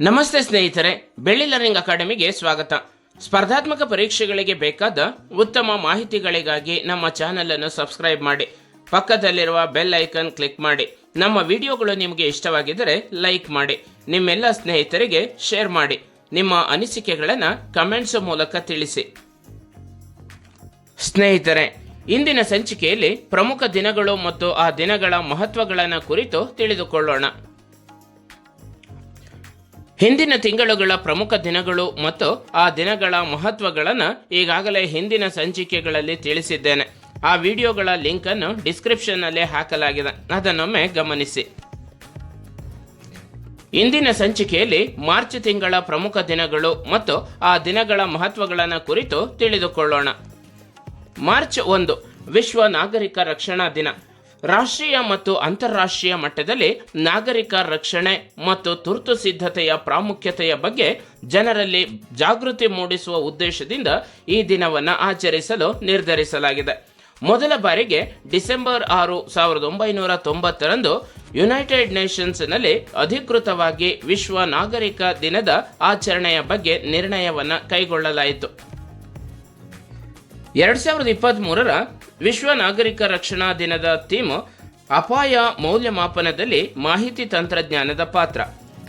ನಮಸ್ತೆ ಸ್ನೇಹಿತರೆ, ಬೆಳ್ಳಿ ಲರ್ನಿಂಗ್ ಅಕಾಡೆಮಿಗೆ ಸ್ವಾಗತ. ಸ್ಪರ್ಧಾತ್ಮಕ ಪರೀಕ್ಷೆಗಳಿಗೆ ಬೇಕಾದ ಉತ್ತಮ ಮಾಹಿತಿಗಳಿಗಾಗಿ ನಮ್ಮ ಚಾನೆಲ್ ಅನ್ನು ಸಬ್ಸ್ಕ್ರೈಬ್ ಮಾಡಿ, ಪಕ್ಕದಲ್ಲಿರುವ ಬೆಲ್ ಐಕನ್ ಕ್ಲಿಕ್ ಮಾಡಿ. ನಮ್ಮ ವಿಡಿಯೋಗಳು ನಿಮಗೆ ಇಷ್ಟವಾಗಿದ್ದರೆ ಲೈಕ್ ಮಾಡಿ, ನಿಮ್ಮೆಲ್ಲ ಸ್ನೇಹಿತರಿಗೆ ಶೇರ್ ಮಾಡಿ. ನಿಮ್ಮ ಅನಿಸಿಕೆಗಳನ್ನು ಕಮೆಂಟ್ಸ್ ಮೂಲಕ ತಿಳಿಸಿ. ಸ್ನೇಹಿತರೆ, ಇಂದಿನ ಸಂಚಿಕೆಯಲ್ಲಿ ಪ್ರಮುಖ ದಿನಗಳು ಮತ್ತು ಆ ದಿನಗಳ ಮಹತ್ವಗಳನ್ನು ಕುರಿತು ತಿಳಿದುಕೊಳ್ಳೋಣ. ಹಿಂದಿನ ತಿಂಗಳುಗಳ ಪ್ರಮುಖ ದಿನಗಳು ಮತ್ತು ಆ ದಿನಗಳ ಮಹತ್ವಗಳನ್ನು ಈಗಾಗಲೇ ಹಿಂದಿನ ಸಂಚಿಕೆಗಳಲ್ಲಿ ತಿಳಿಸಿದ್ದೇನೆ. ಆ ವಿಡಿಯೋಗಳ ಲಿಂಕ್ ಅನ್ನು ಡಿಸ್ಕ್ರಿಪ್ಷನ್ನಲ್ಲಿ ಹಾಕಲಾಗಿದೆ. ಅದನ್ನೊಮ್ಮೆ ಗಮನಿಸಿ. ಇಂದಿನ ಸಂಚಿಕೆಯಲ್ಲಿ ಮಾರ್ಚ್ ತಿಂಗಳ ಪ್ರಮುಖ ದಿನಗಳು ಮತ್ತು ಆ ದಿನಗಳ ಮಹತ್ವಗಳನ್ನು ಕುರಿತು ತಿಳಿದುಕೊಳ್ಳೋಣ. ಮಾರ್ಚ್ ಒಂದು, ವಿಶ್ವ ನಾಗರಿಕ ರಕ್ಷಣಾ ದಿನ. ರಾಷ್ಟ್ರೀಯ ಮತ್ತು ಅಂತಾರಾಷ್ಟ್ರೀಯ ಮಟ್ಟದಲ್ಲಿ ನಾಗರಿಕ ರಕ್ಷಣೆ ಮತ್ತು ತುರ್ತು ಸಿದ್ಧತೆಯ ಪ್ರಾಮುಖ್ಯತೆಯ ಬಗ್ಗೆ ಜನರಲ್ಲಿ ಜಾಗೃತಿ ಮೂಡಿಸುವ ಉದ್ದೇಶದಿಂದ ಈ ದಿನವನ್ನು ಆಚರಿಸಲು ನಿರ್ಧರಿಸಲಾಗಿದೆ. ಮೊದಲ ಬಾರಿಗೆ ಡಿಸೆಂಬರ್ ಆರು ಸಾವಿರದ ಒಂಬೈನೂರ ತೊಂಬತ್ತರಂದು ಯುನೈಟೆಡ್ ನೇಷನ್ಸ್ನಲ್ಲಿ ಅಧಿಕೃತವಾಗಿ ವಿಶ್ವ ನಾಗರಿಕ ದಿನದ ಆಚರಣೆಯ ಬಗ್ಗೆ ನಿರ್ಣಯವನ್ನು ಕೈಗೊಳ್ಳಲಾಯಿತು. ಎರಡ್ ಸಾವಿರದ ಇಪ್ಪತ್ತ್ ಮೂರರ ವಿಶ್ವ ನಾಗರಿಕ ರಕ್ಷಣಾ ದಿನದ ಥೀಮ್, ಅಪಾಯ ಮೌಲ್ಯಮಾಪನದಲ್ಲಿ ಮಾಹಿತಿ ತಂತ್ರಜ್ಞಾನದ ಪಾತ್ರ.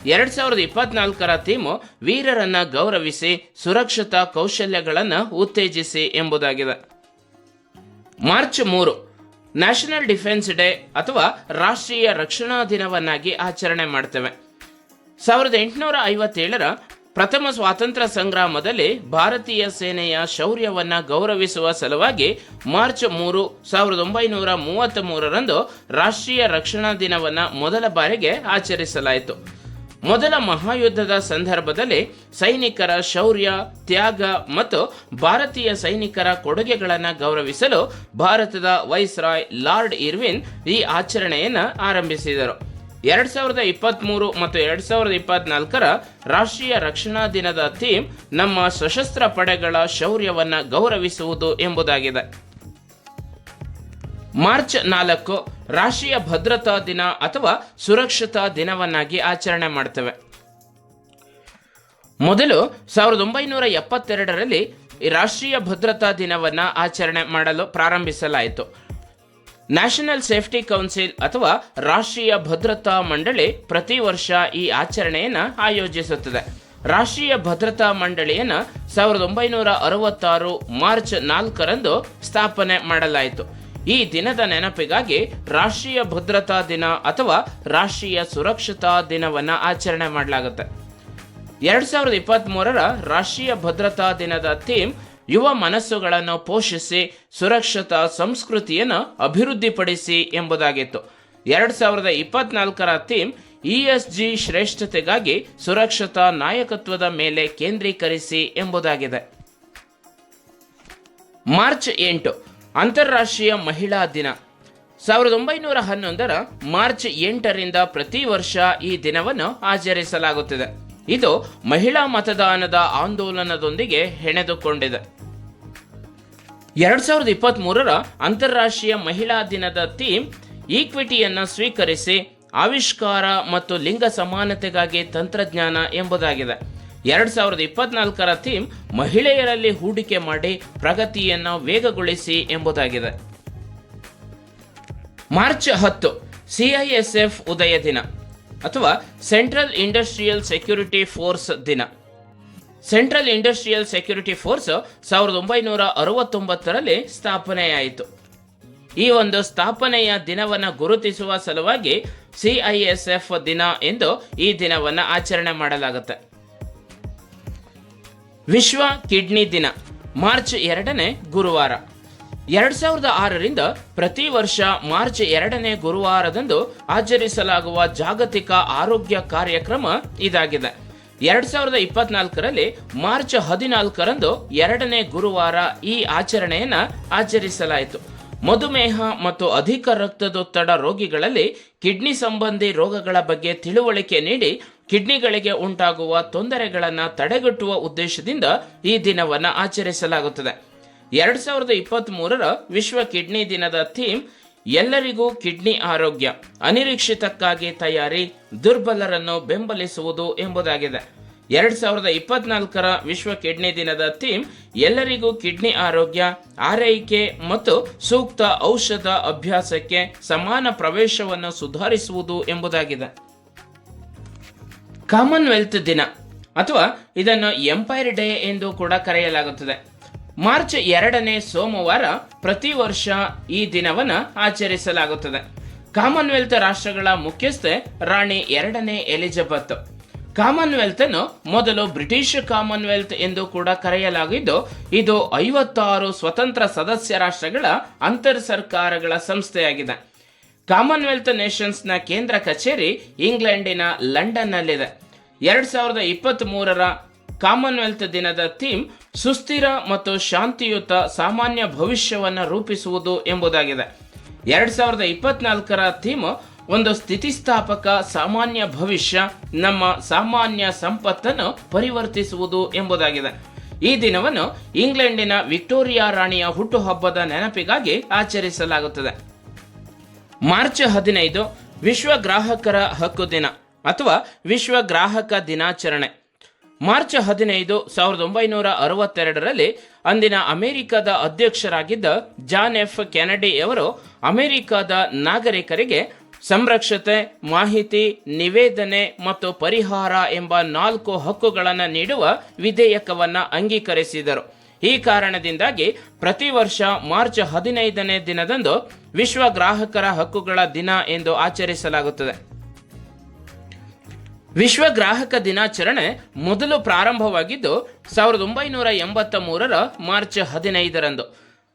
ಎರಡ್ ಸಾವಿರದ ಇಪ್ಪತ್ನಾಲ್ಕರ ಥೀಮ್, ವೀರರನ್ನ ಗೌರವಿಸಿ, ಸುರಕ್ಷತಾ ಕೌಶಲ್ಯಗಳನ್ನು ಉತ್ತೇಜಿಸಿ ಎಂಬುದಾಗಿದೆ. ಮಾರ್ಚ್ ಮೂರು, ನ್ಯಾಷನಲ್ ಡಿಫೆನ್ಸ್ ಡೇ ಅಥವಾ ರಾಷ್ಟ್ರೀಯ ರಕ್ಷಣಾ ದಿನವನ್ನಾಗಿ ಆಚರಣೆ ಮಾಡ್ತೇವೆ. ಸಾವಿರದ ಎಂಟುನೂರ ಐವತ್ತೇಳರ ಪ್ರಥಮ ಸ್ವಾತಂತ್ರ್ಯ ಸಂಗ್ರಾಮದಲ್ಲಿ ಭಾರತೀಯ ಸೇನೆಯ ಶೌರ್ಯವನ್ನ ಗೌರವಿಸುವ ಸಲುವಾಗಿ ಮಾರ್ಚ್ ಮೂರು ಸಾವಿರದ ಒಂಬೈನೂರ ಮೂವತ್ತ್ ಮೂರರಂದು ರಾಷ್ಟ್ರೀಯ ರಕ್ಷಣಾ ದಿನವನ್ನ ಮೊದಲ ಬಾರಿಗೆ ಆಚರಿಸಲಾಯಿತು. ಮೊದಲ ಮಹಾಯುದ್ಧದ ಸಂದರ್ಭದಲ್ಲಿ ಸೈನಿಕರ ಶೌರ್ಯ, ತ್ಯಾಗ ಮತ್ತು ಭಾರತೀಯ ಸೈನಿಕರ ಕೊಡುಗೆಗಳನ್ನು ಗೌರವಿಸಲು ಭಾರತದ ವೈಸ್ರಾಯ್ ಲಾರ್ಡ್ ಇರ್ವಿನ್ ಈ ಆಚರಣೆಯನ್ನು ಆರಂಭಿಸಿದರು. ಎರಡ್ ಸಾವಿರದ ಇಪ್ಪತ್ತ್ಮೂರು ಮತ್ತು ಎರಡ್ ಸಾವಿರದ ಇಪ್ಪತ್ನಾಲ್ಕರ ರಾಷ್ಟ್ರೀಯ ರಕ್ಷಣಾ ದಿನದ ಥೀಮ್, ನಮ್ಮ ಸಶಸ್ತ್ರ ಪಡೆಗಳ ಶೌರ್ಯವನ್ನು ಗೌರವಿಸುವುದು ಎಂಬುದಾಗಿದೆ. ಮಾರ್ಚ್ ನಾಲ್ಕು, ರಾಷ್ಟ್ರೀಯ ಭದ್ರತಾ ದಿನ ಅಥವಾ ಸುರಕ್ಷತಾ ದಿನವನ್ನಾಗಿ ಆಚರಣೆ ಮಾಡ್ತೇವೆ. ಮೊದಲು ಸಾವಿರದ ಒಂಬೈನೂರ ಎಪ್ಪತ್ತೆರಡರಲ್ಲಿ ರಾಷ್ಟ್ರೀಯ ಭದ್ರತಾ ದಿನವನ್ನು ಆಚರಣೆ ಮಾಡಲು ಪ್ರಾರಂಭಿಸಲಾಯಿತು. ನ್ಯಾಷನಲ್ ಸೇಫ್ಟಿ ಕೌನ್ಸಿಲ್ ಅಥವಾ ರಾಷ್ಟ್ರೀಯ ಭದ್ರತಾ ಮಂಡಳಿ ಪ್ರತಿ ವರ್ಷ ಈ ಆಚರಣೆಯನ್ನು ಆಯೋಜಿಸುತ್ತದೆ. ರಾಷ್ಟ್ರೀಯ ಭದ್ರತಾ ಮಂಡಳಿಯನ್ನು ಸಾವಿರದ ಒಂಬೈನೂರ ಅರವತ್ತಾರು ಮಾರ್ಚ್ ನಾಲ್ಕರಂದು ಸ್ಥಾಪನೆ ಮಾಡಲಾಯಿತು. ಈ ದಿನದ ನೆನಪಿಗಾಗಿ ರಾಷ್ಟ್ರೀಯ ಭದ್ರತಾ ದಿನ ಅಥವಾ ರಾಷ್ಟ್ರೀಯ ಸುರಕ್ಷತಾ ದಿನವನ್ನು ಆಚರಣೆ ಮಾಡಲಾಗುತ್ತೆ. ಎರಡ್ ಸಾವಿರದ ಇಪ್ಪತ್ತ್ ರಾಷ್ಟ್ರೀಯ ಭದ್ರತಾ ದಿನದ ಥೀಮ್ ಯುವ ಮನಸ್ಸುಗಳನ್ನು ಪೋಷಿಸಿ ಸುರಕ್ಷತಾ ಸಂಸ್ಕೃತಿಯನ್ನು ಅಭಿವೃದ್ಧಿಪಡಿಸಿ ಎಂಬುದಾಗಿತ್ತು. ಎರಡು ಸಾವಿರದ ಇಪ್ಪತ್ನಾಲ್ಕರ ಥೀಮ್, ಇ ಎಸ್ ಜಿ ಶ್ರೇಷ್ಠತೆಗಾಗಿ ಸುರಕ್ಷತಾ ನಾಯಕತ್ವದ ಮೇಲೆ ಕೇಂದ್ರೀಕರಿಸಿ ಎಂಬುದಾಗಿದೆ. ಮಾರ್ಚ್ ಎಂಟು, ಅಂತಾರಾಷ್ಟ್ರೀಯ ಮಹಿಳಾ ದಿನ. ಸಾವಿರದ ಒಂಬೈನೂರ ಹನ್ನೊಂದರ ಮಾರ್ಚ್ ಎಂಟರಿಂದ ಪ್ರತಿ ವರ್ಷ ಈ ದಿನವನ್ನು ಆಚರಿಸಲಾಗುತ್ತಿದೆ. ಇದು ಮಹಿಳಾ ಮತದಾನದ ಆಂದೋಲನದೊಂದಿಗೆ ಹೆಣೆದುಕೊಂಡಿದೆ. ಎರಡ್ ಸಾವಿರದ ಇಪ್ಪತ್ತ್ ಮೂರರ ಅಂತಾರಾಷ್ಟ್ರೀಯ ಮಹಿಳಾ ದಿನದ ಥೀಮ್, ಈಕ್ವಿಟಿಯನ್ನು ಸ್ವೀಕರಿಸಿ ಆವಿಷ್ಕಾರ ಮತ್ತು ಲಿಂಗ ಸಮಾನತೆಗಾಗಿ ತಂತ್ರಜ್ಞಾನ ಎಂಬುದಾಗಿದೆ. ಎರಡ್ ಸಾವಿರದ ಇಪ್ಪತ್ನಾಲ್ಕರ ಥೀಮ್, ಮಹಿಳೆಯರಲ್ಲಿ ಹೂಡಿಕೆ ಮಾಡಿ ಪ್ರಗತಿಯನ್ನು ವೇಗಗೊಳಿಸಿ ಎಂಬುದಾಗಿದೆ. ಮಾರ್ಚ್ ಹತ್ತು ಸಿಐಎಸ್ಎಫ್ ಉದಯ ದಿನ ಅಥವಾ ಸೆಂಟ್ರಲ್ ಇಂಡಸ್ಟ್ರಿಯಲ್ ಸೆಕ್ಯೂರಿಟಿ ಫೋರ್ಸ್ ದಿನ. ಸೆಂಟ್ರಲ್ ಇಂಡಸ್ಟ್ರಿಯಲ್ ಸೆಕ್ಯೂರಿಟಿ ಫೋರ್ಸ್ ಸಾವಿರದ ಒಂಬೈನೂರ ಅರವತ್ತೊಂಬತ್ತರಲ್ಲಿ ಸ್ಥಾಪನೆಯಾಯಿತು. ಈ ಒಂದು ಸ್ಥಾಪನೆಯ ದಿನವನ್ನು ಗುರುತಿಸುವ ಸಲುವಾಗಿ ಸಿಐಎಸ್ಎಫ್ ದಿನ ಎಂದು ಈ ದಿನವನ್ನು ಆಚರಣೆ ಮಾಡಲಾಗುತ್ತೆ. ವಿಶ್ವ ಕಿಡ್ನಿ ದಿನ, ಮಾರ್ಚ್ ಎರಡನೇ ಗುರುವಾರ. ಎರಡು ಸಾವಿರದ ಆರರಿಂದ ಪ್ರತಿ ವರ್ಷ ಮಾರ್ಚ್ ಎರಡನೇ ಗುರುವಾರದಂದು ಆಚರಿಸಲಾಗುವ ಜಾಗತಿಕ ಆರೋಗ್ಯ ಕಾರ್ಯಕ್ರಮ ಇದಾಗಿದೆ. ಎರಡ್ ಸಾವಿರದ ಇಪ್ಪತ್ನಾಲ್ಕರಲ್ಲಿ ಮಾರ್ಚ್ ಹದಿನಾಲ್ಕರಂದು ಎರಡನೇ ಗುರುವಾರ ಈ ಆಚರಣೆಯನ್ನು ಆಚರಿಸಲಾಯಿತು. ಮಧುಮೇಹ ಮತ್ತು ಅಧಿಕ ರಕ್ತದೊತ್ತಡ ರೋಗಿಗಳಲ್ಲಿ ಕಿಡ್ನಿ ಸಂಬಂಧಿ ರೋಗಗಳ ಬಗ್ಗೆ ತಿಳುವಳಿಕೆ ನೀಡಿ ಕಿಡ್ನಿಗಳಿಗೆ ಉಂಟಾಗುವ ತೊಂದರೆಗಳನ್ನು ತಡೆಗಟ್ಟುವ ಉದ್ದೇಶದಿಂದ ಈ ದಿನವನ್ನು ಆಚರಿಸಲಾಗುತ್ತದೆ. ಎರಡ್ ಸಾವಿರದ ಇಪ್ಪತ್ತ್ ಮೂರರ ವಿಶ್ವ ಕಿಡ್ನಿ ದಿನದ ಥೀಮ್ ಎಲ್ಲರಿಗೂ ಕಿಡ್ನಿ ಆರೋಗ್ಯ, ಅನಿರೀಕ್ಷಿತಕ್ಕಾಗಿ ತಯಾರಿ, ದುರ್ಬಲರನ್ನು ಬೆಂಬಲಿಸುವುದು ಎಂಬುದಾಗಿದೆ. ಎರಡ್ ಸಾವಿರದ ಇಪ್ಪತ್ನಾಲ್ಕರ ವಿಶ್ವ ಕಿಡ್ನಿ ದಿನದ ಥೀಮ್, ಎಲ್ಲರಿಗೂ ಕಿಡ್ನಿ ಆರೋಗ್ಯ, ಆರೈಕೆ ಮತ್ತು ಸೂಕ್ತ ಔಷಧ ಅಭ್ಯಾಸಕ್ಕೆ ಸಮಾನ ಪ್ರವೇಶವನ್ನು ಸುಧಾರಿಸುವುದು ಎಂಬುದಾಗಿದೆ. ಕಾಮನ್ವೆಲ್ತ್ ದಿನ, ಅಥವಾ ಇದನ್ನು ಎಂಪೈರ್ ಡೇ ಎಂದು ಕೂಡ ಕರೆಯಲಾಗುತ್ತದೆ. ಮಾರ್ಚ್ ಎರಡನೇ ಸೋಮವಾರ ಪ್ರತಿ ವರ್ಷ ಈ ದಿನವನ್ನು ಆಚರಿಸಲಾಗುತ್ತದೆ. ಕಾಮನ್ವೆಲ್ತ್ ರಾಷ್ಟ್ರಗಳ ಮುಖ್ಯಸ್ಥೆ ರಾಣಿ ಎರಡನೇ ಎಲಿಜಬೆತ್. ಕಾಮನ್ವೆಲ್ತ್ ಅನ್ನು ಮೊದಲು ಬ್ರಿಟಿಷ್ ಕಾಮನ್ವೆಲ್ತ್ ಎಂದು ಕೂಡ ಕರೆಯಲಾಗಿದ್ದು, ಇದು ಐವತ್ತಾರು ಸ್ವತಂತ್ರ ಸದಸ್ಯ ರಾಷ್ಟ್ರಗಳ ಅಂತರ್ ಸರ್ಕಾರಗಳ ಸಂಸ್ಥೆಯಾಗಿದೆ. ಕಾಮನ್ವೆಲ್ತ್ ನೇಷನ್ಸ್ನ ಕೇಂದ್ರ ಕಚೇರಿ ಇಂಗ್ಲೆಂಡಿನ ಲಂಡನ್ನಲ್ಲಿದೆ. ಎರಡ್ ಸಾವಿರದ ಇಪ್ಪತ್ತ್ ಮೂರರ ಕಾಮನ್ವೆಲ್ತ್ ದಿನದ ಥೀಮ್ ಸುಸ್ಥಿರ ಮತ್ತು ಶಾಂತಿಯುತ ಸಾಮಾನ್ಯ ಭವಿಷ್ಯವನ್ನು ರೂಪಿಸುವುದು ಎಂಬುದಾಗಿದೆ. ಎರಡ್ ಸಾವಿರದ ಇಪ್ಪತ್ನಾಲ್ಕರ ಥೀಮ್ ಒಂದು ಸ್ಥಿತಿಸ್ಥಾಪಕ ಸಾಮಾನ್ಯ ಭವಿಷ್ಯ, ನಮ್ಮ ಸಾಮಾನ್ಯ ಸಂಪತ್ತನ್ನು ಪರಿವರ್ತಿಸುವುದು ಎಂಬುದಾಗಿದೆ. ಈ ದಿನವನ್ನು ಇಂಗ್ಲೆಂಡಿನ ವಿಕ್ಟೋರಿಯಾ ರಾಣಿಯ ಹುಟ್ಟುಹಬ್ಬದ ನೆನಪಿಗಾಗಿ ಆಚರಿಸಲಾಗುತ್ತದೆ. ಮಾರ್ಚ್ ಹದಿನೈದು ವಿಶ್ವ ಗ್ರಾಹಕರ ಹಕ್ಕು ದಿನ ಅಥವಾ ವಿಶ್ವ ಗ್ರಾಹಕ ದಿನಾಚರಣೆ. ಮಾರ್ಚ್ ಹದಿನೈದು ಸಾವಿರದ ಒಂಬೈನೂರ ಅರವತ್ತೆರಡರಲ್ಲಿ ಅಂದಿನ ಅಮೆರಿಕದ ಅಧ್ಯಕ್ಷರಾಗಿದ್ದ ಜಾನ್ ಎಫ್ ಕೆನಡಿ ಅವರು ಅಮೆರಿಕದ ನಾಗರಿಕರಿಗೆ ಸಂರಕ್ಷತೆ, ಮಾಹಿತಿ, ನಿವೇದನೆ ಮತ್ತು ಪರಿಹಾರ ಎಂಬ ನಾಲ್ಕು ಹಕ್ಕುಗಳನ್ನು ನೀಡುವ ವಿಧೇಯಕವನ್ನು ಅಂಗೀಕರಿಸಿದರು. ಈ ಕಾರಣದಿಂದಾಗಿ ಪ್ರತಿ ವರ್ಷ ಮಾರ್ಚ್ ಹದಿನೈದನೇ ದಿನದಂದು ವಿಶ್ವ ಗ್ರಾಹಕರ ಹಕ್ಕುಗಳ ದಿನ ಎಂದು ಆಚರಿಸಲಾಗುತ್ತದೆ. ವಿಶ್ವ ಗ್ರಾಹಕ ದಿನಾಚರಣೆ ಮೊದಲು ಪ್ರಾರಂಭವಾಗಿದ್ದು ಸಾವಿರದ ಒಂಬೈನೂರ ಎಂಬತ್ತ ಮೂರರ ಮಾರ್ಚ್ ಹದಿನೈದರಂದು.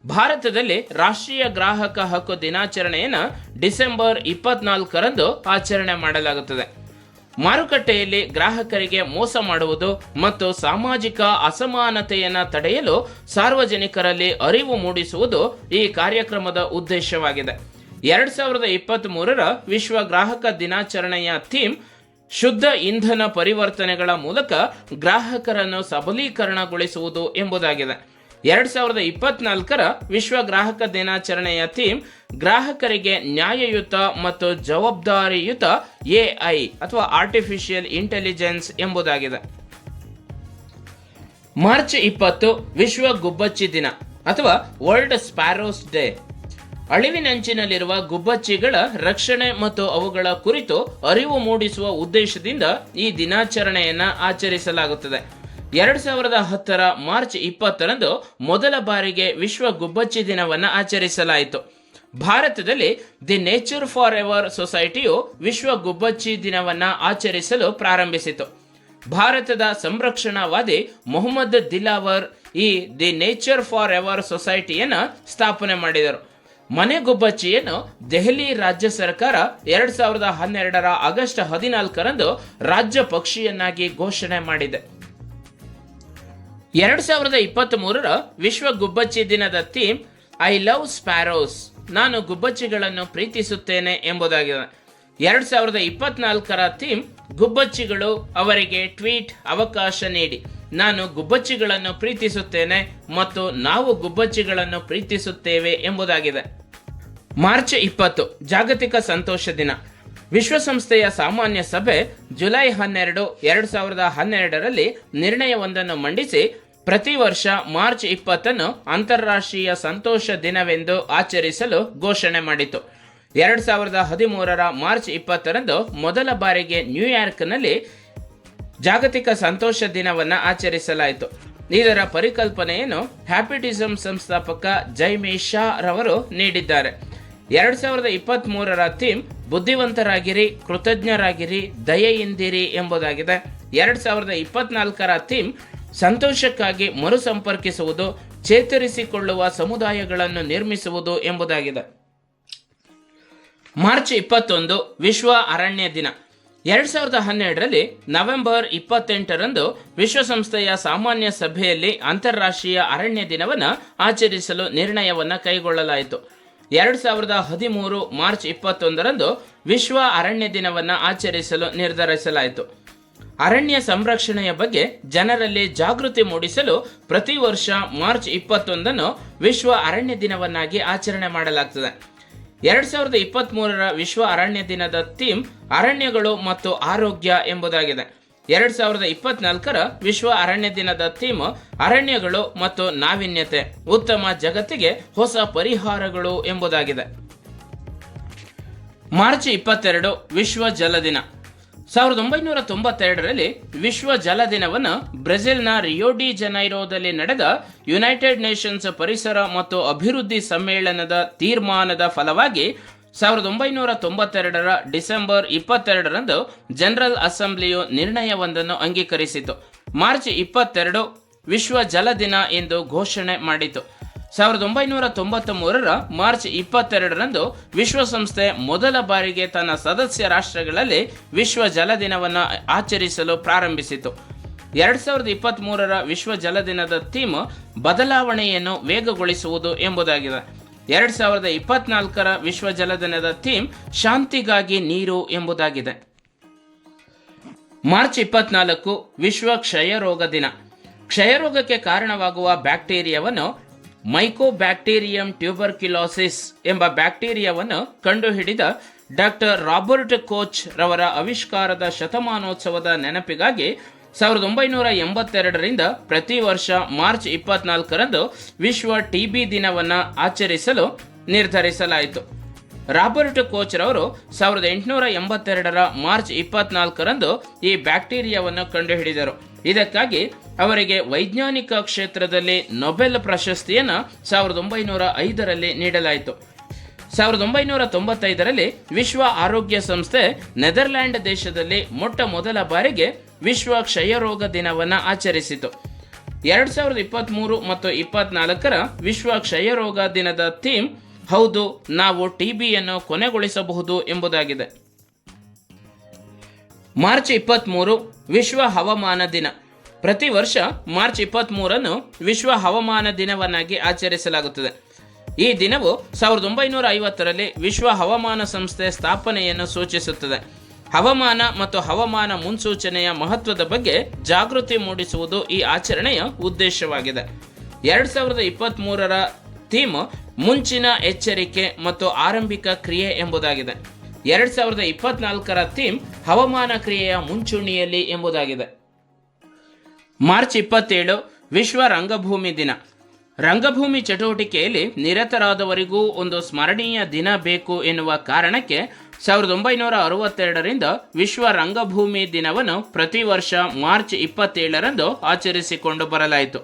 ಭಾರತದಲ್ಲಿ ರಾಷ್ಟ್ರೀಯ ಗ್ರಾಹಕ ಹಕ್ಕು ದಿನಾಚರಣೆಯನ್ನು ಡಿಸೆಂಬರ್ ಇಪ್ಪತ್ನಾಲ್ಕರಂದು ಆಚರಣೆ ಮಾಡಲಾಗುತ್ತದೆ. ಮಾರುಕಟ್ಟೆಯಲ್ಲಿ ಗ್ರಾಹಕರಿಗೆ ಮೋಸ ಮಾಡುವುದು ಮತ್ತು ಸಾಮಾಜಿಕ ಅಸಮಾನತೆಯನ್ನು ತಡೆಯಲು ಸಾರ್ವಜನಿಕರಲ್ಲಿ ಅರಿವು ಮೂಡಿಸುವುದು ಈ ಕಾರ್ಯಕ್ರಮದ ಉದ್ದೇಶವಾಗಿದೆ. ಎರಡ್ ಸಾವಿರದ ಇಪ್ಪತ್ತ್ ಮೂರರ ವಿಶ್ವ ಗ್ರಾಹಕ ದಿನಾಚರಣೆಯ ಥೀಮ್ ಶುದ್ಧ ಇಂಧನ ಪರಿವರ್ತನೆಗಳ ಮೂಲಕ ಗ್ರಾಹಕರನ್ನು ಸಬಲೀಕರಣಗೊಳಿಸುವುದು ಎಂಬುದಾಗಿದೆ. ಎರಡ್ ಸಾವಿರದ ಇಪ್ಪತ್ನಾಲ್ಕರ ವಿಶ್ವ ಗ್ರಾಹಕ ದಿನಾಚರಣೆಯ ಥೀಮ್, ಗ್ರಾಹಕರಿಗೆ ನ್ಯಾಯಯುತ ಮತ್ತು ಜವಾಬ್ದಾರಿಯುತ ಎಐ ಅಥವಾ ಆರ್ಟಿಫಿಷಿಯಲ್ ಇಂಟೆಲಿಜೆನ್ಸ್ ಎಂಬುದಾಗಿದೆ. ಮಾರ್ಚ್ ಇಪ್ಪತ್ತು ವಿಶ್ವ ಗುಬ್ಬಚ್ಚಿ ದಿನ ಅಥವಾ ವರ್ಲ್ಡ್ ಸ್ಪ್ಯಾರೋಸ್ ಡೇ. ಅಳಿವಿನಂಚಿನಲ್ಲಿರುವ ಗುಬ್ಬಚ್ಚಿಗಳ ರಕ್ಷಣೆ ಮತ್ತು ಅವುಗಳ ಕುರಿತು ಅರಿವು ಮೂಡಿಸುವ ಉದ್ದೇಶದಿಂದ ಈ ದಿನಾಚರಣೆಯನ್ನು ಆಚರಿಸಲಾಗುತ್ತದೆ. ಎರಡ್ ಸಾವಿರದ ಹತ್ತರ ಮಾರ್ಚ್ ಇಪ್ಪತ್ತರಂದು ಮೊದಲ ಬಾರಿಗೆ ವಿಶ್ವ ಗುಬ್ಬಚ್ಚಿ ದಿನವನ್ನು ಆಚರಿಸಲಾಯಿತು. ಭಾರತದಲ್ಲಿ ದಿ ನೇಚರ್ ಫಾರ್ ಎವರ್ ಸೊಸೈಟಿಯು ವಿಶ್ವ ಗುಬ್ಬಚ್ಚಿ ದಿನವನ್ನು ಆಚರಿಸಲು ಪ್ರಾರಂಭಿಸಿತು. ಭಾರತದ ಸಂರಕ್ಷಣಾವಾದಿ ಮೊಹಮ್ಮದ್ ದಿಲಾವರ್ ಈ ದಿ ನೇಚರ್ ಫಾರ್ ಎವರ್ ಸೊಸೈಟಿಯನ್ನು ಸ್ಥಾಪನೆ ಮಾಡಿದರು. ಮನೆ ಗುಬ್ಬಚ್ಚಿಯನ್ನು ದೆಹಲಿ ರಾಜ್ಯ ಸರ್ಕಾರ ಎರಡ್ ಸಾವಿರದ ಹನ್ನೆರಡರ ಆಗಸ್ಟ್ ಹದಿನಾಲ್ಕರಂದು ರಾಜ್ಯ ಪಕ್ಷಿಯನ್ನಾಗಿ ಘೋಷಣೆ ಮಾಡಿದೆ. ಎರಡ್ ಸಾವಿರದ ಇಪ್ಪತ್ತ್ ಮೂರರ ವಿಶ್ವ ಗುಬ್ಬಚ್ಚಿ ದಿನದ ಥೀಮ್, ಐ ಲವ್ ಸ್ಪ್ಯಾರೋಸ್. ನಾನು ಗುಬ್ಬಚ್ಚಿಗಳನ್ನು ಪ್ರೀತಿಸುತ್ತೇನೆ ಎಂಬುದಾಗಿದೆ. ಎರಡ್ ಸಾವಿರದ ಇಪ್ಪತ್ನಾಲ್ಕರ ಥೀಮ್, ಗುಬ್ಬಚ್ಚಿಗಳು ಅವರಿಗೆ ಟ್ವೀಟ್, ಅವಕಾಶ ನೀಡಿ. ನಾನು ಗುಬ್ಬಚ್ಚಿಗಳನ್ನು ಪ್ರೀತಿಸುತ್ತೇನೆ ಮತ್ತು ನಾವು ಗುಬ್ಬಚ್ಚಿಗಳನ್ನು ಪ್ರೀತಿಸುತ್ತೇವೆ ಎಂಬುದಾಗಿದೆ. ಮಾರ್ಚ್ ಇಪ್ಪತ್ತು, ಜಾಗತಿಕ ಸಂತೋಷ ದಿನ. ವಿಶ್ವಸಂಸ್ಥೆಯ ಸಾಮಾನ್ಯ ಸಭೆ ಜುಲೈ ಹನ್ನೆರಡು, ಎರಡು ಸಾವಿರದ ಹನ್ನೆರಡರಲ್ಲಿ ನಿರ್ಣಯವೊಂದನ್ನು ಮಂಡಿಸಿ ಪ್ರತಿ ವರ್ಷ ಮಾರ್ಚ್ ಇಪ್ಪತ್ತನ್ನು ಅಂತಾರಾಷ್ಟ್ರೀಯ ಸಂತೋಷ ದಿನವೆಂದು ಆಚರಿಸಲು ಘೋಷಣೆ ಮಾಡಿತು. ಎರಡು ಸಾವಿರದ ಹದಿಮೂರರ ಮಾರ್ಚ್ ಇಪ್ಪತ್ತರಂದು ಮೊದಲ ಬಾರಿಗೆ ನ್ಯೂಯಾರ್ಕ್ನಲ್ಲಿ ಜಾಗತಿಕ ಸಂತೋಷ ದಿನವನ್ನು ಆಚರಿಸಲಾಯಿತು. ಇದರ ಪರಿಕಲ್ಪನೆಯನ್ನು ಹ್ಯಾಪಿಟಿಸಮ್ ಸಂಸ್ಥಾಪಕ ಜೈಮಿ ಶಾ ರವರು ನೀಡಿದ್ದಾರೆ. ಎರಡ್ ಸಾವಿರದ ಇಪ್ಪತ್ತ್ ಮೂರರ ಥೀಮ್, ಬುದ್ಧಿವಂತರಾಗಿರಿ, ಕೃತಜ್ಞರಾಗಿರಿ, ದಯೆಯಿಂದಿರಿ ಎಂಬುದಾಗಿದೆ. ಎರಡ್ ಸಾವಿರದ ಇಪ್ಪತ್ನಾಲ್ಕರ ಥೀಮ್, ಸಂತೋಷಕ್ಕಾಗಿ ಮರುಸಂಪರ್ಕಿಸುವುದು, ಚೇತರಿಸಿಕೊಳ್ಳುವ ಸಮುದಾಯಗಳನ್ನು ನಿರ್ಮಿಸುವುದು ಎಂಬುದಾಗಿದೆ. ಮಾರ್ಚ್ ಇಪ್ಪತ್ತೊಂದು, ವಿಶ್ವ ಅರಣ್ಯ ದಿನ. ಎರಡ್ ಸಾವಿರದ ಹನ್ನೆರಡರಲ್ಲಿ ನವೆಂಬರ್ ಇಪ್ಪತ್ತೆಂಟರಂದು ವಿಶ್ವಸಂಸ್ಥೆಯ ಸಾಮಾನ್ಯ ಸಭೆಯಲ್ಲಿ ಅಂತಾರಾಷ್ಟ್ರೀಯ ಅರಣ್ಯ ದಿನವನ್ನು ಆಚರಿಸಲು ನಿರ್ಣಯವನ್ನು ಕೈಗೊಳ್ಳಲಾಯಿತು. ಎರಡ್ ಸಾವಿರದ ಹದಿಮೂರು ಮಾರ್ಚ್ ಇಪ್ಪತ್ತೊಂದರಂದು ವಿಶ್ವ ಅರಣ್ಯ ದಿನವನ್ನು ಆಚರಿಸಲು ನಿರ್ಧರಿಸಲಾಯಿತು. ಅರಣ್ಯ ಸಂರಕ್ಷಣೆಯ ಬಗ್ಗೆ ಜನರಲ್ಲಿ ಜಾಗೃತಿ ಮೂಡಿಸಲು ಪ್ರತಿ ವರ್ಷ ಮಾರ್ಚ್ ಇಪ್ಪತ್ತೊಂದನ್ನು ವಿಶ್ವ ಅರಣ್ಯ ದಿನವನ್ನಾಗಿ ಆಚರಣೆ ಮಾಡಲಾಗ್ತದೆ. ಎರಡು ಸಾವಿರದ ಇಪ್ಪತ್ತ್ ವಿಶ್ವ ಅರಣ್ಯ ದಿನದ ಥೀಮ್ ಅರಣ್ಯಗಳು ಮತ್ತು ಆರೋಗ್ಯ ಎಂಬುದಾಗಿದೆ. ಎರಡ್ ಸಾವಿರದ ಇಪ್ಪತ್ನಾಲ್ಕರ ವಿಶ್ವ ಅರಣ್ಯ ದಿನದ ಥೀಮ್, ಅರಣ್ಯಗಳು ಮತ್ತು ನಾವೀನ್ಯತೆ, ಉತ್ತಮ ಜಗತ್ತಿಗೆ ಹೊಸ ಪರಿಹಾರಗಳು ಎಂಬುದಾಗಿದೆ. ಮಾರ್ಚ್ ಇಪ್ಪತ್ತೆರಡು, ವಿಶ್ವ ಜಲ ದಿನ. ಸಾವಿರದ ಒಂಬೈನೂರ ತೊಂಬತ್ತೆರಡರಲ್ಲಿ ವಿಶ್ವ ಜಲ ದಿನವನ್ನು ಬ್ರೆಜಿಲ್ನ ರಿಯೋಡಿ ಜನೈರೋದಲ್ಲಿ ನಡೆದ ಯುನೈಟೆಡ್ ನೇಷನ್ಸ್ ಪರಿಸರ ಮತ್ತು ಅಭಿವೃದ್ಧಿ ಸಮ್ಮೇಳನದ ತೀರ್ಮಾನದ ಫಲವಾಗಿ ಸಾವಿರದ ಒಂಬೈನೂರ ತೊಂಬತ್ತೆರಡರ ಡಿಸೆಂಬರ್ ಇಪ್ಪತ್ತೆರಡರಂದು ಜನರಲ್ ಅಸೆಂಬ್ಲಿಯು ನಿರ್ಣಯವೊಂದನ್ನು ಅಂಗೀಕರಿಸಿತು ಮಾರ್ಚ್ ಇಪ್ಪತ್ತೆರಡು ವಿಶ್ವ ಜಲ ದಿನ ಎಂದು ಘೋಷಣೆ ಮಾಡಿತು ಸಾವಿರದ ಒಂಬೈನೂರ ತೊಂಬತ್ತ ಮೂರರ ಮಾರ್ಚ್ ಇಪ್ಪತ್ತೆರಡರಂದು ವಿಶ್ವಸಂಸ್ಥೆ ಮೊದಲ ಬಾರಿಗೆ ತನ್ನ ಸದಸ್ಯ ರಾಷ್ಟ್ರಗಳಲ್ಲಿ ವಿಶ್ವ ಜಲ ದಿನವನ್ನು ಆಚರಿಸಲು ಪ್ರಾರಂಭಿಸಿತು. ಎರಡ್ ಸಾವಿರದ ಇಪ್ಪತ್ತ್ ಮೂರರ ವಿಶ್ವ ಜಲ ದಿನದ ಥೀಮ್ ಬದಲಾವಣೆಯನ್ನು ವೇಗಗೊಳಿಸುವುದು ಎಂಬುದಾಗಿದೆ. ಎರಡ್ ಸಾವಿರದ ಇಪ್ಪತ್ನಾಲ್ಕರ ವಿಶ್ವ ಜಲ ದಿನದ ಥೀಮ್ ಶಾಂತಿಗಾಗಿ ನೀರು ಎಂಬುದಾಗಿದೆ. ಮಾರ್ಚ್ ಇಪ್ಪತ್ನಾಲ್ಕು ವಿಶ್ವ ಕ್ಷಯರೋಗ ದಿನ. ಕ್ಷಯರೋಗಕ್ಕೆ ಕಾರಣವಾಗುವ ಬ್ಯಾಕ್ಟೀರಿಯಾವನ್ನು ಮೈಕೋ ಬ್ಯಾಕ್ಟೀರಿಯಂ ಟ್ಯೂಬರ್ಕ್ಯುಲೋಸಿಸ್ ಎಂಬ ಬ್ಯಾಕ್ಟೀರಿಯಾವನ್ನು ಕಂಡುಹಿಡಿದ ಡಾಕ್ಟರ್ ರಾಬರ್ಟ್ ಕೋಚ್ ರವರ ಆವಿಷ್ಕಾರದ ಶತಮಾನೋತ್ಸವದ ನೆನಪಿಗಾಗಿ ಸಾವಿರದ ಒಂಬೈನೂರ ಎಂಬತ್ತೆರಡರಿಂದ ಪ್ರತಿ ವರ್ಷ ಮಾರ್ಚ್ ಇಪ್ಪತ್ನಾಲ್ಕರಂದು ವಿಶ್ವ ಟಿಬಿ ದಿನವನ್ನು ಆಚರಿಸಲು ನಿರ್ಧರಿಸಲಾಯಿತು. ರಾಬರ್ಟ್ ಕೋಚ್ ರವರು ಸಾವಿರದ ಎಂಟುನೂರ ಎಂಬತ್ತೆರಡರ ಮಾರ್ಚ್ ಇಪ್ಪತ್ನಾಲ್ಕರಂದು ಈ ಬ್ಯಾಕ್ಟೀರಿಯಾವನ್ನು ಕಂಡುಹಿಡಿದರು. ಇದಕ್ಕಾಗಿ ಅವರಿಗೆ ವೈಜ್ಞಾನಿಕ ಕ್ಷೇತ್ರದಲ್ಲಿ ನೊಬೆಲ್ ಪ್ರಶಸ್ತಿಯನ್ನು ಸಾವಿರದ ಒಂಬೈನೂರ ಐದರಲ್ಲಿ ನೀಡಲಾಯಿತು. ಸಾವಿರದ ಒಂಬೈನೂರ ತೊಂಬತ್ತೈದರಲ್ಲಿ ವಿಶ್ವ ಆರೋಗ್ಯ ಸಂಸ್ಥೆ ನೆದರ್ಲ್ಯಾಂಡ್ ದೇಶದಲ್ಲಿ ಮೊಟ್ಟ ಮೊದಲ ಬಾರಿಗೆ ವಿಶ್ವ ಕ್ಷಯರೋಗ ದಿನವನ್ನು ಆಚರಿಸಿತು. ಎರಡ್ ಸಾವಿರದ ಇಪ್ಪತ್ತ್ಮೂರು ಮತ್ತು ಇಪ್ಪತ್ನಾಲ್ಕರ ವಿಶ್ವ ಕ್ಷಯರೋಗ ದಿನದ ಥೀಮ್, ಹೌದು, ನಾವು ಟಿಬಿಯನ್ನು ಕೊನೆಗೊಳಿಸಬಹುದು ಎಂಬುದಾಗಿದೆ. ಮಾರ್ಚ್ ಇಪ್ಪತ್ತ್ಮೂರು ವಿಶ್ವ ಹವಾಮಾನ ದಿನ. ಪ್ರತಿ ವರ್ಷ ಮಾರ್ಚ್ ಇಪ್ಪತ್ತ್ಮೂರನ್ನು ವಿಶ್ವ ಹವಾಮಾನ ದಿನವನ್ನಾಗಿ ಆಚರಿಸಲಾಗುತ್ತದೆ. ಈ ದಿನವು ಸಾವಿರದ ಒಂಬೈನೂರ ಐವತ್ತರಲ್ಲಿ ವಿಶ್ವ ಹವಾಮಾನ ಸಂಸ್ಥೆ ಸ್ಥಾಪನೆಯನ್ನು ಸೂಚಿಸುತ್ತದೆ. ಹವಾಮಾನ ಮತ್ತು ಹವಾಮಾನ ಮುನ್ಸೂಚನೆಯ ಮಹತ್ವದ ಬಗ್ಗೆ ಜಾಗೃತಿ ಮೂಡಿಸುವುದು ಈ ಆಚರಣೆಯ ಉದ್ದೇಶವಾಗಿದೆ. ಎರಡ್ ಸಾವಿರದ ಇಪ್ಪತ್ತ್ ಮೂರರ ಥೀಮ್ ಮುಂಚಿನ ಎಚ್ಚರಿಕೆ ಮತ್ತು ಆರಂಭಿಕ ಕ್ರಿಯೆ ಎಂಬುದಾಗಿದೆ. ಎರಡ್ ಸಾವಿರದ ಇಪ್ಪತ್ನಾಲ್ಕರ ಥೀಮ್ ಹವಾಮಾನ ಕ್ರಿಯೆಯ ಮುಂಚೂಣಿಯಲ್ಲಿ ಎಂಬುದಾಗಿದೆ. ಮಾರ್ಚ್ ಇಪ್ಪತ್ತೇಳು ವಿಶ್ವ ರಂಗಭೂಮಿ ದಿನ. ರಂಗಭೂಮಿ ಚಟುವಟಿಕೆಯಲ್ಲಿ ನಿರತರಾದವರಿಗೂ ಒಂದು ಸ್ಮರಣೀಯ ದಿನ ಬೇಕು ಎನ್ನುವ ಕಾರಣಕ್ಕೆ ಸಾವಿರದ ಒಂಬೈನೂರ ಅರವತ್ತೆರಡರಿಂದ ವಿಶ್ವ ರಂಗಭೂಮಿ ದಿನವನ್ನು ಪ್ರತಿ ವರ್ಷ ಮಾರ್ಚ್ ಇಪ್ಪತ್ತೇಳರಂದು ಆಚರಿಸಿಕೊಂಡು ಬರಲಾಯಿತು.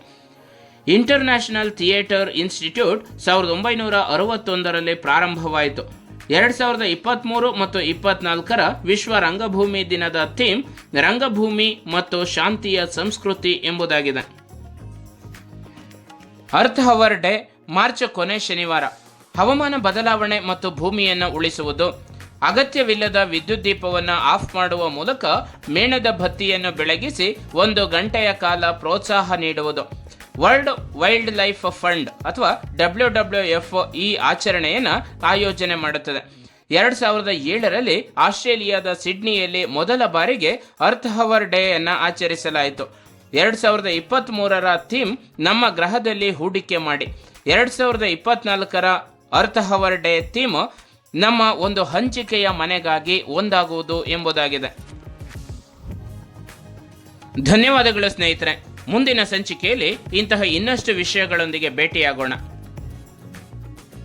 ಇಂಟರ್ನ್ಯಾಷನಲ್ ಥಿಯೇಟರ್ ಇನ್ಸ್ಟಿಟ್ಯೂಟ್ ಸಾವಿರದ ಒಂಬೈನೂರ ಅರವತ್ತೊಂದರಲ್ಲಿ ಪ್ರಾರಂಭವಾಯಿತು. ಎರಡು ಸಾವಿರದ ಇಪ್ಪತ್ತ್ಮೂರು ಮತ್ತು ಇಪ್ಪತ್ನಾಲ್ಕರ ವಿಶ್ವ ರಂಗಭೂಮಿ ದಿನದ ಥೀಮ್ ರಂಗಭೂಮಿ ಮತ್ತು ಶಾಂತಿಯ ಸಂಸ್ಕೃತಿ ಎಂಬುದಾಗಿದೆ. ಅರ್ತ್ ಹವರ್ ಡೇ ಮಾರ್ಚ್ ಕೊನೆ ಶನಿವಾರ. ಹವಾಮಾನ ಬದಲಾವಣೆ ಮತ್ತು ಭೂಮಿಯನ್ನು ಉಳಿಸುವುದು, ಅಗತ್ಯವಿಲ್ಲದ ವಿದ್ಯುತ್ ದೀಪವನ್ನು ಆಫ್ ಮಾಡುವ ಮೂಲಕ ಮೇಣದ ಬತ್ತಿಯನ್ನು ಬೆಳಗಿಸಿ ಒಂದು ಗಂಟೆಯ ಕಾಲ ಪ್ರೋತ್ಸಾಹ ನೀಡುವುದು. ವರ್ಲ್ಡ್ ವೈಲ್ಡ್ ಲೈಫ್ ಫಂಡ್ ಅಥವಾ ಡಬ್ಲ್ಯೂ ಡಬ್ಲ್ಯೂ ಎಫ್ ಈ ಆಚರಣೆಯನ್ನು ಆಯೋಜನೆ ಮಾಡುತ್ತದೆ. ಎರಡು ಸಾವಿರದ ಏಳರಲ್ಲಿ ಆಸ್ಟ್ರೇಲಿಯಾದ ಸಿಡ್ನಿಯಲ್ಲಿ ಮೊದಲ ಬಾರಿಗೆ ಅರ್ಥ್ ಹವರ್ ಡೇ ಅನ್ನು ಆಚರಿಸಲಾಯಿತು. ಎರಡು ಸಾವಿರದ ಇಪ್ಪತ್ತ್ ಮೂರರ ಥೀಮ್ ನಮ್ಮ ಗ್ರಹದಲ್ಲಿ ಹೂಡಿಕೆ ಮಾಡಿ. ಎರಡು ಸಾವಿರದ ಇಪ್ಪತ್ನಾಲ್ಕರ ಅರ್ಥ ಹವರ್ ಡೇ ಥೀಮ್ ನಮ್ಮ ಒಂದು ಹಂಚಿಕೆಯ ಮನೆಗಾಗಿ ಒಂದಾಗುವುದು ಎಂಬುದಾಗಿದೆ. ಧನ್ಯವಾದಗಳು ಸ್ನೇಹಿತರೆ. ಮುಂದಿನ ಸಂಚಿಕೆಯಲ್ಲಿ ಇಂತಹ ಇನ್ನಷ್ಟು ವಿಷಯಗಳೊಂದಿಗೆ ಭೇಟಿಯಾಗೋಣ.